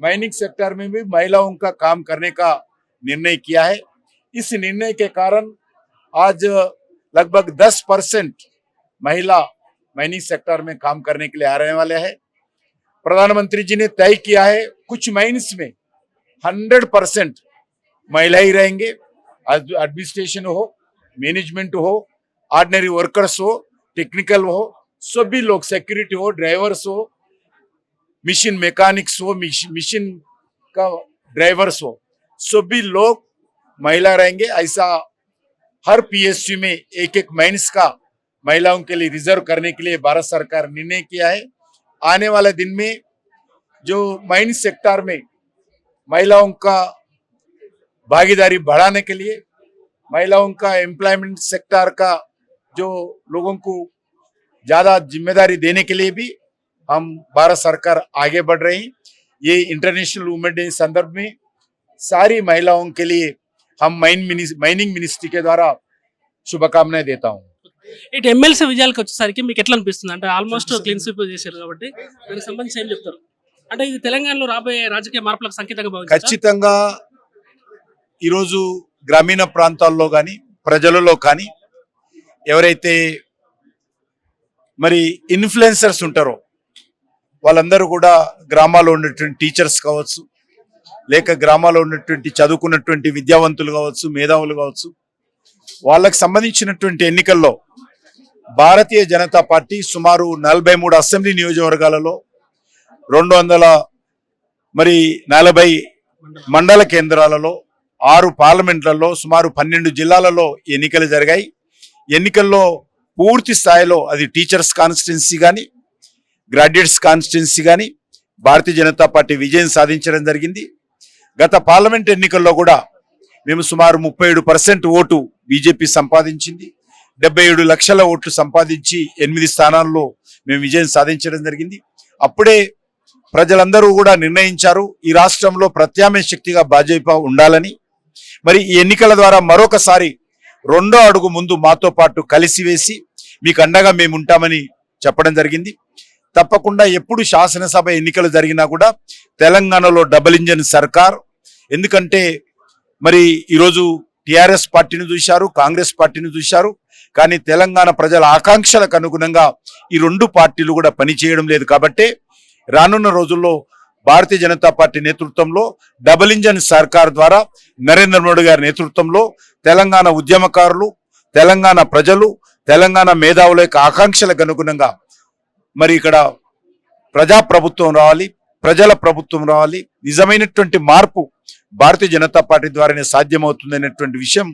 Mining sector में भी महिलाओं का काम करने का निर्णय किया है। इस निर्णय के कारण आज लगभग 10 परसेंट महिला माइनिंग सेक्टर में काम करने के लिए आ रहने वाले हैं। प्रधानमंत्री जी ने तय किया है, कुछ माइन्स में 100 परसेंट महिला ही रहेंगे। एडमिनिस्ट्रेशन हो, मैनेजमेंट हो, ऑर्डनरी वर्कर्स हो, टेक्निकल हो, सभी लोग, सिक्योरिटी हो, ड्राइवर्स हो मिशन मैकेनिक्स हो मिश- मिशन का ड्राइवर्स हो, सभी लोग महिला रहेंगे। ऐसा हर पीएसयू में एक एक माइन्स का महिलाओं के लिए रिज़र्व करने के लिए भारत सरकार निर्णय किया है। आने वाले दिन में जो माइन सेक्टर में महिलाओं का भागीदारी बढ़ाने के लिए महिलाओं का एम्प्लॉयमेंट सेक्टर का जो लोगों को ज़्यादा ज़िम्मेदारी देने के लिए भी हम भारत सरकार आगे बढ़ रही हैं ये इंटरनेशनल वुमेन डे संदर्भ में सारी महिलाओं के लिए हम माइन मिनिस మైనింగ్ మినిస్ట్రీ के द्वारा शुभकामनाएं देता हूँ ఇటు ఎమ్మెల్సీ విజయాలకు వచ్చేసరికి మీకు ఎట్లా అనిపిస్తుంది అంటే ఆల్మోస్ట్ క్లీన్ స్వీప్ చేశారు కాబట్టి దానికి సంబంధించి ఏం చెప్తారు అంటే ఇది తెలంగాణలో రాబోయే రాజకీయ మార్పులకు సంకేతంగా భావించారా? ఖచ్చితంగా ఈరోజు గ్రామీణ ప్రాంతాల్లో కానీ ప్రజలలో కానీ ఎవరైతే మరి ఇన్ఫ్లుయెన్సర్స్ ఉంటారో వాళ్ళందరూ కూడా గ్రామాల్లో ఉన్నటువంటి టీచర్స్ కావచ్చు లేక గ్రామాల్లో ఉన్నటువంటి చదువుకున్నటువంటి విద్యావంతులు కావచ్చు మేధావులు కావచ్చు వాళ్ళకి సంబంధించినటువంటి ఎన్నికల్లో భారతీయ జనతా పార్టీ సుమారు నలభై మూడు అసెంబ్లీ నియోజకవర్గాలలో రెండు వందల మరి నలభై మండల కేంద్రాలలో ఆరు పార్లమెంట్లలో సుమారు పన్నెండు జిల్లాలలో ఎన్నికలు జరిగాయి. ఎన్నికల్లో పూర్తి స్థాయిలో అది టీచర్స్ కాన్స్టిట్యున్సీ కానీ గ్రాడ్యుయేట్స్ కాన్స్టిట్యున్సీ కానీ భారతీయ జనతా పార్టీ విజయం సాధించడం జరిగింది. గత పార్లమెంట్ ఎన్నికల్లో కూడా మేము సుమారు ముప్పై ఏడు పర్సెంట్ ఓటు బీజేపీ సంపాదించింది. డెబ్బై ఏడు లక్షల ఓట్లు సంపాదించి ఎనిమిది స్థానాల్లో మేము విజయం సాధించడం జరిగింది. అప్పుడే ప్రజలందరూ కూడా నిర్ణయించారు ఈ రాష్ట్రంలో ప్రత్యామ్నాయ శక్తిగా భాజపా ఉండాలని. మరి ఈ ఎన్నికల ద్వారా మరొకసారి రెండో అడుగు ముందు మాతో పాటు కలిసి వేసి మీకు అండగా మేము ఉంటామని చెప్పడం జరిగింది. తప్పకుండా ఎప్పుడు శాసనసభ ఎన్నికలు జరిగినా కూడా తెలంగాణలో డబుల్ ఇంజన్ సర్కార్. ఎందుకంటే మరి ఈరోజు టిఆర్ఎస్ పార్టీని చూశారు కాంగ్రెస్ పార్టీని చూశారు కానీ తెలంగాణ ప్రజల ఆకాంక్షలకు అనుగుణంగా ఈ రెండు పార్టీలు కూడా పనిచేయడం లేదు. కాబట్టి రానున్న రోజుల్లో భారతీయ జనతా పార్టీ నేతృత్వంలో డబుల్ ఇంజన్ సర్కార్ ద్వారా నరేంద్ర మోడీ గారి నేతృత్వంలో తెలంగాణ ఉద్యమకారులు తెలంగాణ ప్రజలు తెలంగాణ మేధావుల యొక్క ఆకాంక్షలకు అనుగుణంగా మరి ఇక్కడ ప్రజా ప్రభుత్వం రావాలి ప్రజల ప్రభుత్వం రావాలి. నిజమైనటువంటి మార్పు భారతీయ జనతా పార్టీ ద్వారానే సాధ్యమవుతుంది అనేటువంటి విషయం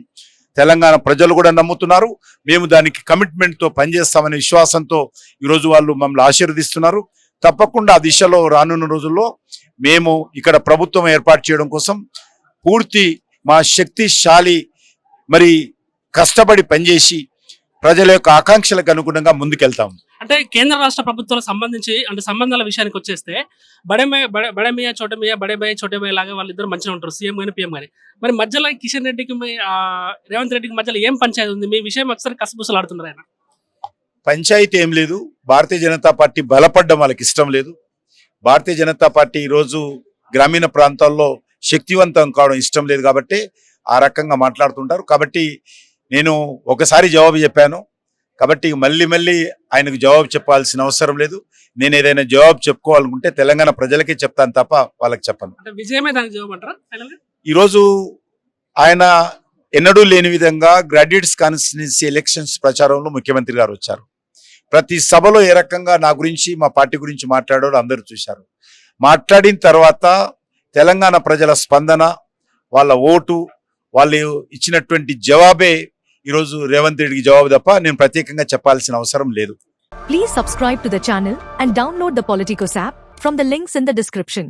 తెలంగాణ ప్రజలు కూడా నమ్ముతున్నారు. మేము దానికి కమిట్మెంట్తో పనిచేస్తామనే విశ్వాసంతో ఈరోజు వాళ్ళు మమ్మల్ని ఆశీర్వదిస్తున్నారు. తప్పకుండా ఆ దిశలో రానున్న రోజుల్లో మేము ఇక్కడ ప్రభుత్వం ఏర్పాటు చేయడం కోసం పూర్తి మా శక్తిశాలి మరి కష్టపడి పనిచేసి ప్రజల యొక్క ఆకాంక్షలకు అనుగుణంగా ముందుకెళ్తాం. అంటే కేంద్ర రాష్ట్ర ప్రభుత్వాలకు సంబంధించి అంటే సంబంధాల విషయానికి వచ్చేస్తే బడమే బడమియా చోటమియా బడేబాయ్ చోటమియా లాగా వాళ్ళిద్దరు మంచిగా ఉంటారు సీఎం కానీ పీఎం కానీ మరి మధ్యలో కిషన్ రెడ్డికి రేవంత్ రెడ్డికి మధ్యలో ఏం పంచాయతీ ఉంది? మీ విషయం ఒకసారి కసబుసలు ఆడుతున్నారు ఆయన. పంచాయతీ ఏం లేదు. భారతీయ జనతా పార్టీ బలపడడం వాళ్ళకి ఇష్టం లేదు. భారతీయ జనతా పార్టీ ఈరోజు గ్రామీణ ప్రాంతాల్లో శక్తివంతం కావడం ఇష్టం లేదు కాబట్టి ఆ రకంగా మాట్లాడుతుంటారు. కాబట్టి నేను ఒకసారి జవాబు చెప్పాను. కాబట్టి మళ్ళీ మళ్ళీ ఆయనకు జవాబు చెప్పాల్సిన అవసరం లేదు. నేను ఏదైనా జవాబు చెప్పుకోవాలనుకుంటే తెలంగాణ ప్రజలకే చెప్తాను తప్ప వాళ్ళకి చెప్పను. విజయమే దానికి ఈరోజు ఆయన ఎన్నడూ లేని విధంగా గ్రాడ్యుయేట్స్ కాన్స్టిట్యున్సీ ఎలక్షన్స్ ప్రచారంలో ముఖ్యమంత్రి గారు వచ్చారు. ప్రతి సభలో ఏ రకంగా నా గురించి మా పార్టీ గురించి మాట్లాడారో అందరూ చూశారు. మాట్లాడిన తర్వాత తెలంగాణ ప్రజల స్పందన వాళ్ళ ఓటు వాళ్ళు ఇచ్చినటువంటి జవాబే ఈరోజు రేవంత్ రెడ్డికి జవాబు తప్ప నేను ప్రత్యేకంగా చెప్పాల్సిన అవసరం లేదు. Please subscribe to the and download the Politicos app from the in the description